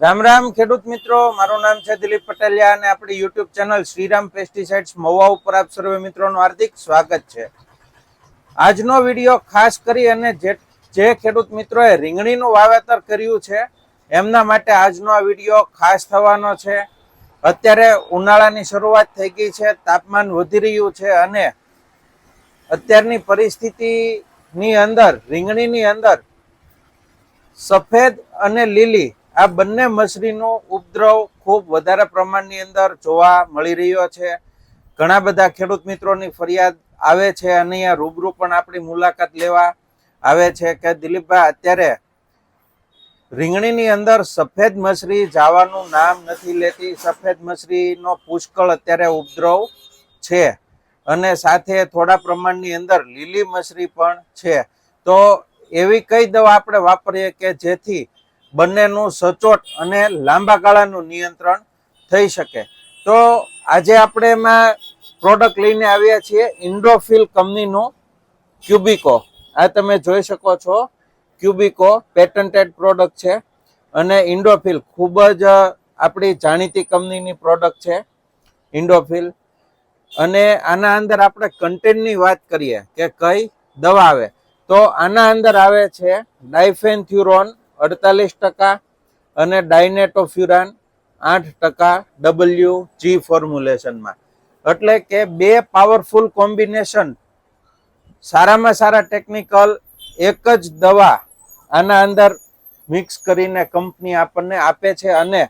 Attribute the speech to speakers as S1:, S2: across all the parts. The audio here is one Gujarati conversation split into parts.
S1: રામ રામ, ખેડૂત મિત્રો. મારું નામ છે દિલીપ પટેલિયા અને આપણી YouTube channel Shriram pesticides Mahuva ઉપર આપ સર્વે મિત્રોનું હાર્દિક સ્વાગત છે. આજનો વીડિયો ખાસ કરી અને જે જે ખેડૂત મિત્રોએ રીંગણીનું વાવેતર કર્યું છે, એમના માટે આજનો આ વીડિયો ખાસ થવાનો છે. અત્યારે ઉનાળાની શરૂઆત થઈ ગઈ છે, તાપમાન વધી રહ્યું છે અને અત્યારની પરિસ્થિતિની અંદર, રીંગણીની અંદર સફેદ અને લીલી આ બંને મછલીનો ઉપદ્રવ ખૂબ વધારે પ્રમાણની અંદર જોવા મળી રહ્યો છે. ઘણા બધા ખેડૂત મિત્રોની ફરિયાદ આવે છે અને અહીંયા રૂબરૂ પણ આપણી મુલાકાત લેવા આવે છે કે દિલીપભાઈ, અત્યારે રીંગણીની અંદર સફેદ મછલી જવાનું નામ નથી લેતી. સફેદ મછલીનો પુષ્કળ અત્યારે ઉપદ્રવ છે અને સાથે થોડા પ્રમાણની અંદર લીલી મછલી પણ છે. તો એવી કઈ દવા આપણે વાપરીએ કે જેથી બંનેનું સચોટ અને લાંબા ગાળાનું નિયંત્રણ થઈ શકે. તો આજે આપણે એમાં પ્રોડક્ટ લઈને આવ્યા છીએ ઇન્ડોફિલ કંપનીનું ક્યુબિકો આ તમે જોઈ શકો છો. ક્યુબિકો પેટન્ટેડ પ્રોડક્ટ છે અને ઇન્ડોફિલ ખૂબ જ આપણી જાણીતી કંપનીની પ્રોડક્ટ છે ઇન્ડોફિલ અને આના અંદર આપણે કન્ટેન્ટની વાત કરીએ કે કઈ દવા આવે. તો આના અંદર આવે છે ડાયફેન્થ્યુરોન અડતાલીસ ટકા અને ડાયનેટોફ્યુરાન આઠ ટકા ડબલ્યુ જી ફોર્મ્યુલેશનમાં. એટલે કે બે પાવરફુલ કોમ્બિનેશન. સારામાં સારા ટેકનિકલ, એક જ દવા આના અંદર મિક્સ કરીને કંપની આપણને આપે છે અને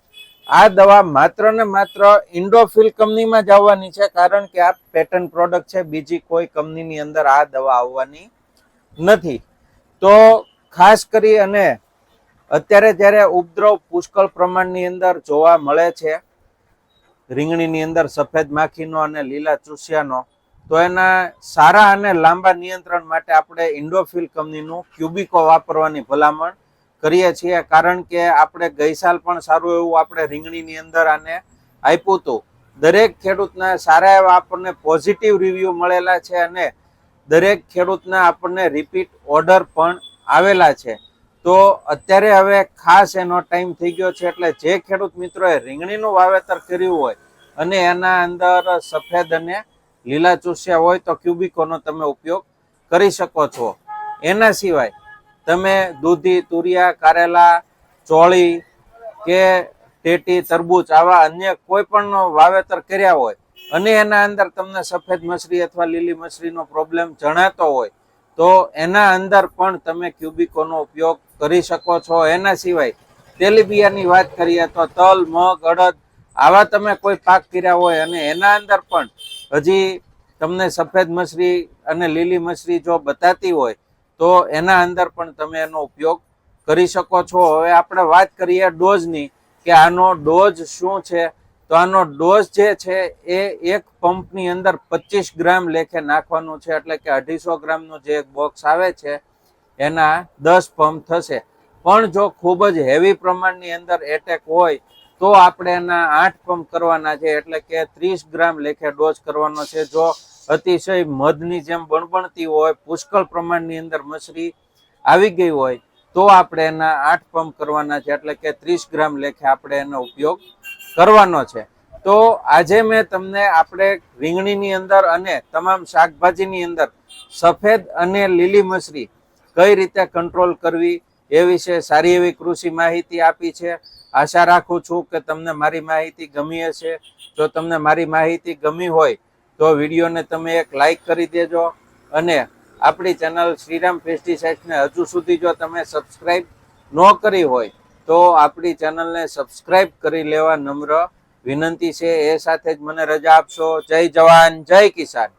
S1: આ દવા માત્ર ને માત્ર ઇન્ડોફિલ કંપનીમાં જ આવવાની છે, કારણ કે આ પેટર્ન પ્રોડક્ટ છે, બીજી કોઈ કંપનીની અંદર આ દવા આવવાની નથી. તો ખાસ કરી અને અત્યારે જ્યારે ઉપદ્રવ પુષ્કળ પ્રમાણની અંદર જોવા મળે છે, રીંગણીની અંદર સફેદ માખીનો અને લીલા ચૂસિયાનો, તો એના સારા અને લાંબા નિયંત્રણ માટે આપણે ઇન્ડોફિલ કંપનીનું ક્યુબિકો વાપરવાની ભલામણ કરીએ છીએ, કારણ કે આપણે ગઈ સાલ પણ સારું એવું આપણે રીંગણીની અંદર આને આપ્યું હતું. દરેક ખેડૂતના સારા એવા આપણને પોઝિટિવ રિવ્યૂ મળેલા છે અને દરેક ખેડૂતના આપણને રિપીટ ઓર્ડર પણ આવેલા છે. તો અત્યારે હવે ખાસ એનો ટાઈમ થઈ ગયો છે એટલે જે ખેડૂત મિત્રોએ રીંગણીનું વાવેતર કર્યું હોય અને એના અંદર સફેદ અને લીલા ચૂસ્યા હોય તો ક્યુબિકોનો તમે ઉપયોગ કરી શકો છો. એના સિવાય તમે દૂધી, તુરિયા, કારેલા, ચોળી કે ટેટી, તરબૂચ આવા અન્ય કોઈ પણ વાવેતર કર્યા હોય અને એના અંદર તમને સફેદ મછલી અથવા લીલી મછલીનો પ્રોબ્લેમ જણાતો હોય તો એના અંદર પણ તમે ક્યુબિકોનો ઉપયોગ કરી શકો છો. એના સિવાય તેલીબિયાની વાત કરીએ તો તલ, મગ, અડદ આવા તમે કોઈ પાક કર્યા હોય અને એના અંદર પણ હજી તમને સફેદ મછલી અને લીલી મછલી જો બતાતી હોય તો એના અંદર પણ તમે એનો ઉપયોગ કરી શકો છો. હવે આપણે વાત કરીએ ડોઝની કે આનો ડોઝ શું છે? તો આનો ડોઝ જે છે એ એક પંપની અંદર પચીસ ગ્રામ લેખે નાખવાનું છે. એટલે કે અઢીસો ગ્રામનું જે એક બોક્સ આવે છે એના દસ પંપ થશે. પણ જો ખૂબ જ હેવી પ્રમાણની અંદર એટેક હોય, તો આપણે એના આઠ પંપ કરવાના છે. એટલે કે ત્રીસ ગ્રામ લેખે ડોઝ કરવાનો છે. જો અતિશય મધની જેમ બણબણતી હોય, પુષ્કળ પ્રમાણની અંદર મછલી આવી ગઈ હોય, તો આપણે એના આઠ પંપ કરવાના છે. એટલે કે ત્રીસ ગ્રામ લેખે આપણે એનો ઉપયોગ કરવાનો છે. તો આજે મેં તમને આપણે રીંગણીની અંદર અને તમામ શાકભાજીની અંદર સફેદ અને લીલી મછલી કઈ રીતે કંટ્રોલ કરવી એ વિશે સારી એવી કૃષિ માહિતી આપી છે. આશા રાખું છું કે તમને મારી માહિતી ગમી હશે. જો તમને મારી માહિતી ગમી હોય તો વિડીયોને તમે એક લાઈક કરી દેજો અને આપણી ચેનલ શ્રીરામ પેસ્ટિસાઇડ્સને હજુ સુધી જો તમે સબસ્ક્રાઈબ ન કરી હોય તો આપણી ચેનલને સબસ્ક્રાઈબ કરી લેવા નમ્ર વિનંતી છે. એ સાથે જ મને રજા આપશો. જય જવાન, જય કિસાન.